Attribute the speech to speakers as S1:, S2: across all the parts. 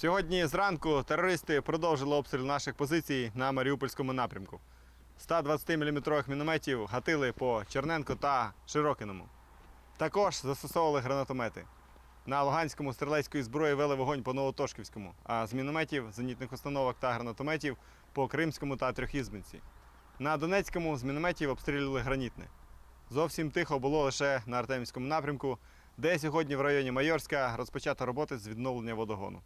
S1: Сьогодні зранку терористи продовжили обстріл наших позицій на Маріупольському напрямку. 120-мм мінометів гатили по Черненко та Широкиному. Також застосовували гранатомети. На Луганському стрілецької зброї вели вогонь по Новотошківському, а з мінометів, зенітних установок та гранатометів по Кримському та Трьохізбинці. На Донецькому з мінометів обстрілювали гранітне. Зовсім тихо було лише на Артемівському напрямку, де сьогодні в районі Майорська розпочато роботи з відновлення водогону.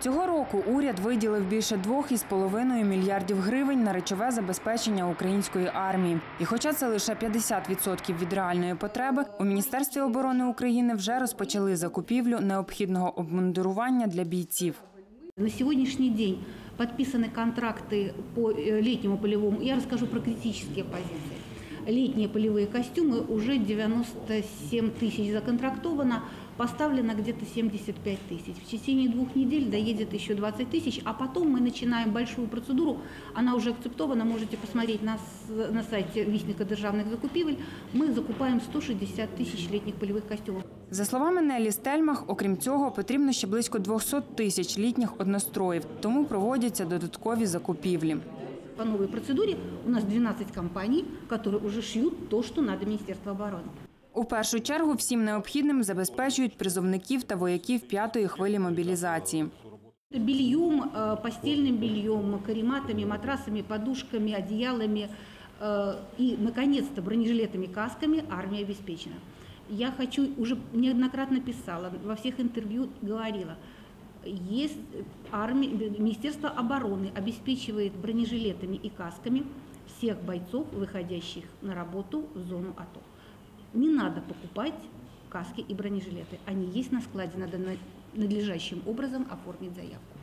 S2: Цього року уряд виділив більше 2,5 мільярдів гривень на речове забезпечення української армії. І хоча це лише 50% від реальної потреби, у Міністерстві оборони України вже розпочали закупівлю необхідного обмундирування для бійців.
S3: На сегодняшний день подписаны контракты по э, летнему полевому. Я расскажу про критические позиции. Летние полевые костюмы уже 97 тысяч законтрактовано, поставлено где-то 75 тысяч. В течение двух недель доедет еще 20 тысяч, а потом мы начинаем большую процедуру. Она уже акцептована, можете посмотреть на, с- на сайте Вестника державных закупивель. Мы закупаем 160 тысяч летних полевых костюмов.
S2: За словами Нелі Стельмах, окрім цього, потрібно ще близько 200 тисяч літніх одностроїв, тому проводяться додаткові закупівлі.
S3: По новой процедуре у нас 12 компаний, которые уже шьют то, что надо Министерству обороны.
S2: У першу чергу всім необхідним забезпечують призовників та вояків п'ятої хвилі мобілізації.
S3: Бельем, э, постельным бельем, карематами, матрасами, подушками, одеялами э, и, наконец-то, бронежилетами, касками армия обеспечена. Я хочу, уже неоднократно писала, во всех интервью говорила, есть армия, Министерство обороны обеспечивает бронежилетами и касками всех бойцов, выходящих на работу в зону АТО. Не надо покупать каски и бронежилеты. Они есть на складе, надо надлежащим образом оформить заявку.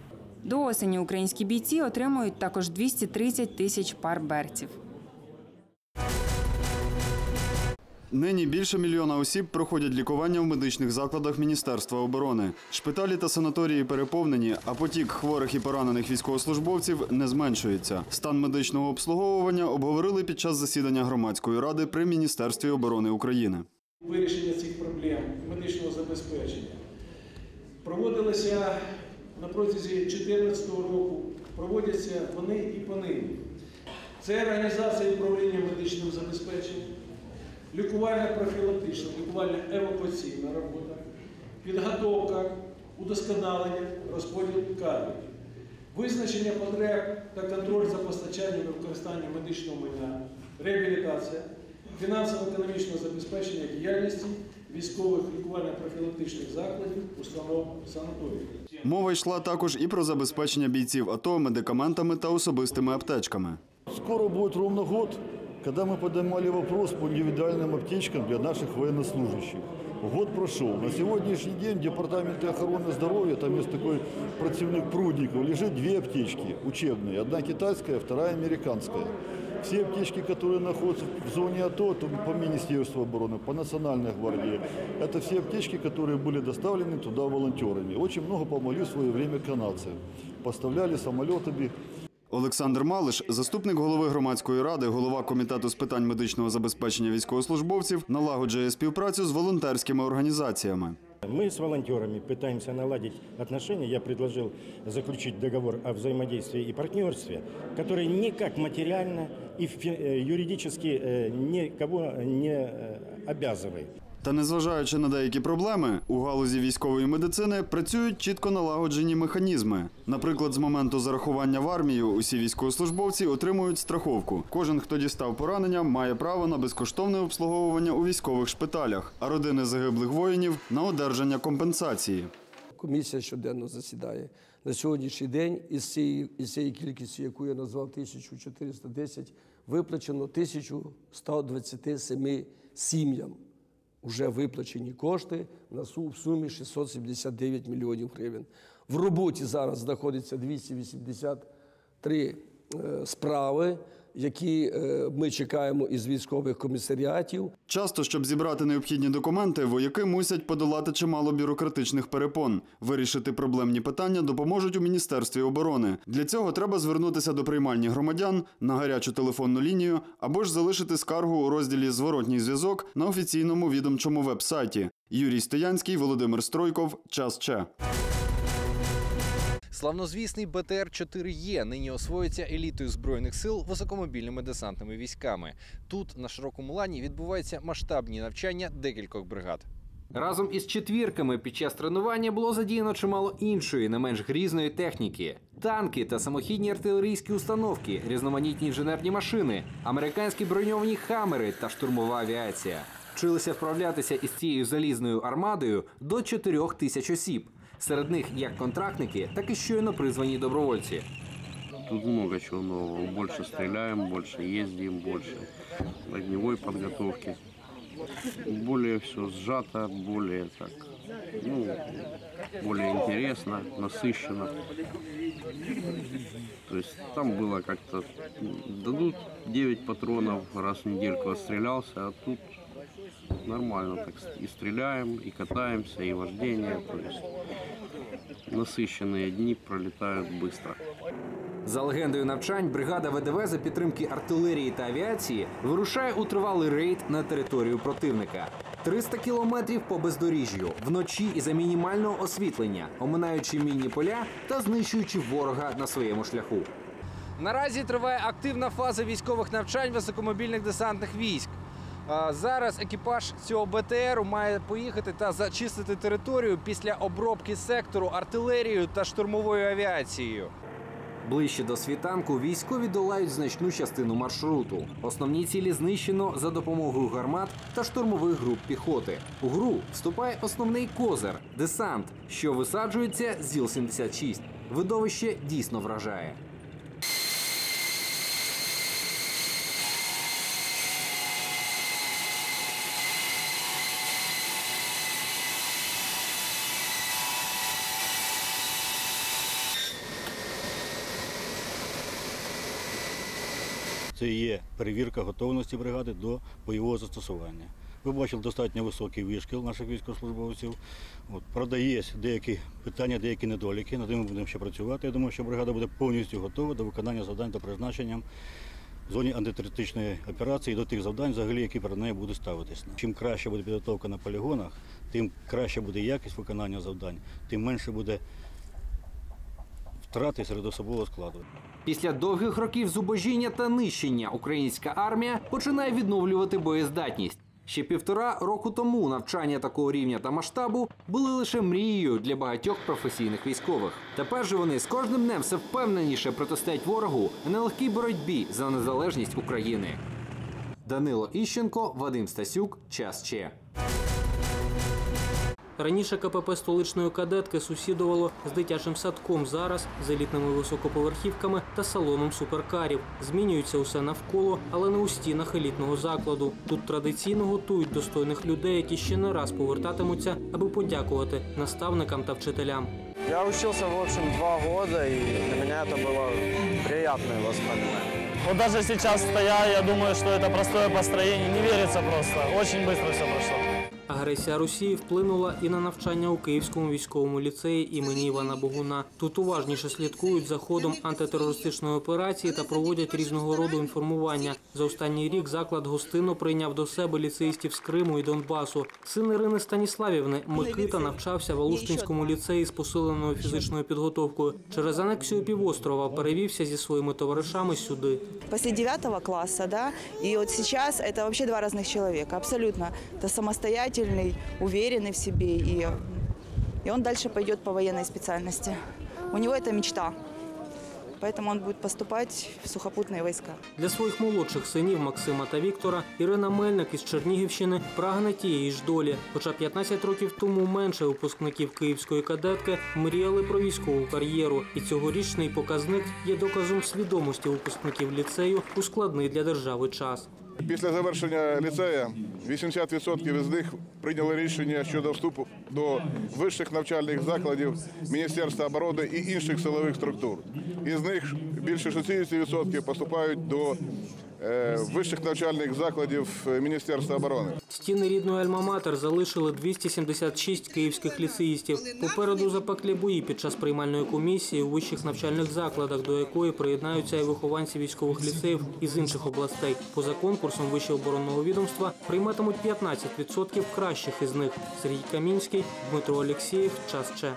S2: До осені українські бійці отримують також 230 тисяч пар берців.
S4: Нині більше мільйона осіб проходять лікування в медичних закладах Міністерства оборони. Шпиталі та санаторії переповнені, а потік хворих і поранених військовослужбовців не зменшується. Стан медичного обслуговування обговорили під час засідання громадської ради при Міністерстві оборони України.
S5: вирішення цих проблем медичного забезпечення проводилися на протязі 2014 року, проводяться вони і понині. Це організація управління медичним забезпеченням, лікувальна профілактична, лікувальна евакуаційна робота, підготовка, удосконалення, розподіл кадрів, визначення потреб та контроль за постачанням і використанням медичного майна, реабілітація, фінансово-економічного забезпечення діяльності військових лікувально-профілактичних закладів, установ санаторіїв.
S4: Мова йшла також і про забезпечення бійців АТО медикаментами та особистими аптечками.
S6: Скоро будет ровно год, когда мы поднимали вопрос по индивидуальным аптечкам для наших военнослужащих. Год прошел. На сегодняшний день в Департаменте охраны здоровья, там есть такой противник Прудников, лежит две аптечки учебные. Одна китайская, вторая американская. Все аптечки, которые находятся в зоне АТО, то по Министерству обороны, по Национальной гвардии, это все аптечки, которые были доставлены туда волонтерами. Очень много помогли в свое время канадцы. Поставляли самолетами,
S4: Олександр Малиш, заступник голови громадської ради, голова комітету з питань медичного забезпечення військовослужбовців, налагоджує співпрацю з волонтерськими організаціями.
S7: Мы с волонтерами пытаемся наладить отношения. Я предложил заключить договор о взаимодействии и партнерстве, который никак материально и фи- э, юридически э, никого не э, обязывает.
S4: Та незважаючи на деякі проблеми, у галузі військової медицини працюють чітко налагоджені механізми. Наприклад, з моменту зарахування в армію усі військовослужбовці отримують страховку. Кожен, хто дістав поранення, має право на безкоштовне обслуговування у військових шпиталях, а родини загиблих воїнів на одержання компенсації.
S8: Комісія щоденно засідає. На сьогоднішній день із цієї, із цієї кількості, яку я назвав 1410, виплачено 1127 сім'ям. Уже виплачені кошти на сум сумі 679 мільйонів гривень. В роботі зараз знаходиться 283 е, справи, які е, ми чекаємо із військових комісаріатів.
S4: Часто, щоб зібрати необхідні документи, вояки мусять подолати чимало бюрократичних перепон. Вирішити проблемні питання допоможуть у міністерстві оборони. Для цього треба звернутися до приймальні громадян на гарячу телефонну лінію або ж залишити скаргу у розділі Зворотній зв'язок на офіційному відомчому веб-сайті. Юрій Стоянський, Володимир Стройков. Час Че.
S9: Славнозвісний БТР-4Е нині освоюється елітою збройних сил високомобільними десантними військами. Тут на широкому лані відбуваються масштабні навчання декількох бригад. Разом із четвірками під час тренування було задіяно чимало іншої, не менш грізної техніки: танки та самохідні артилерійські установки, різноманітні інженерні машини, американські броньовані хамери та штурмова авіація. Вчилися вправлятися із цією залізною армадою до 4 тисяч осіб. Серед них як контрактники, так і щойно призвані добровольці.
S10: Тут много чего нового. Больше стреляем, больше ездим, больше огневой подготовки. Более все сжато, более так, ну, более интересно, насыщенно. То есть там было как-то, м, дадут 9 патронов, раз в недельку отстрелялся, а тут нормально так и стреляем, и катаемся, и вождение. То есть насыщенные дни пролетают быстро.
S9: За легендою навчань, бригада ВДВ за підтримки артилерії та авіації вирушає у тривалий рейд на територію противника. 300 кілометрів по бездоріжжю, вночі і за мінімального освітлення, оминаючи мінні поля та знищуючи ворога на своєму шляху. Наразі триває активна фаза військових навчань високомобільних десантних військ. Зараз екіпаж цього БТРу має поїхати та зачистити територію після обробки сектору артилерією та штурмовою авіацією. Ближче до світанку військові долають значну частину маршруту. Основні цілі знищено за допомогою гармат та штурмових груп піхоти. У гру вступає основний козир десант, що висаджується ЗІЛ-76. Видовище дійсно вражає.
S11: Це є перевірка готовності бригади до бойового застосування. Ви бачили достатньо високий вишкіл наших військовослужбовців. От, правда, є деякі питання, деякі недоліки. Над ними будемо ще працювати. Я думаю, що бригада буде повністю готова до виконання завдань та призначенням в зоні антитерористичної операції до тих завдань, взагалі, які перед нею будуть ставитись. Чим краще буде підготовка на полігонах, тим краще буде якість виконання завдань, тим менше буде втрати серед особового складу.
S9: Після довгих років зубожіння та нищення українська армія починає відновлювати боєздатність. Ще півтора року тому навчання такого рівня та масштабу були лише мрією для багатьох професійних військових. Тепер же вони з кожним днем все впевненіше протистоять ворогу в нелегкій боротьбі за незалежність України. Данило Іщенко, Вадим Стасюк, час Че.
S12: Раніше КПП столичної кадетки сусідувало з дитячим садком. Зараз з елітними високоповерхівками та салоном суперкарів. Змінюється усе навколо, але не у стінах елітного закладу. Тут традиційно готують достойних людей, які ще не раз повертатимуться, аби подякувати наставникам та вчителям.
S13: Я учился, в общем, два года, и для меня это было приятное воспоминание.
S14: Вот даже сейчас стоя, я думаю, что это простое построение. Не верится просто. Очень быстро все прошло.
S12: Агресія Росії вплинула і на навчання у Київському військовому ліцеї імені Івана Богуна. Тут уважніше слідкують за ходом антитерористичної операції та проводять різного роду інформування. За останній рік заклад гостинно прийняв до себе ліцеїстів з Криму і Донбасу. Син Ірини Станіславівни Микита навчався в Алуштинському ліцеї з посиленою фізичною підготовкою. Через анексію півострова перевівся зі своїми товаришами сюди.
S15: После девятого класса, да, и вот сейчас это вообще два разных человека, абсолютно. Это самостоятельный, уверенный в себе, и, и он дальше пойдет по военной специальности. У него это мечта, поэтому он будет поступать в сухопутные войска.
S12: Для своїх молодших синів Максима та Віктора Ірина Мельник із Чернігівщини прагне тієї ж долі. Хоча 15 років тому менше випускників київської кадетки мріяли про військову кар'єру, і цьогорічний показник є доказом свідомості випускників ліцею у складний для держави час.
S16: Після завершення ліцею 80% із них прийняли рішення щодо вступу до вищих навчальних закладів Міністерства оборони і інших силових структур. Із них більше 60% поступають до вищих навчальних закладів Міністерства оборони.
S12: Стіни рідної Альма-Матер залишили 276 київських ліцеїстів. Попереду запеклі бої під час приймальної комісії у вищих навчальних закладах, до якої приєднаються і вихованці військових ліцеїв із інших областей. Поза конкурсом Вищого оборонного відомства прийматимуть 15% кращих із них. Сергій Камінський, Дмитро Олексєєв. Час Че.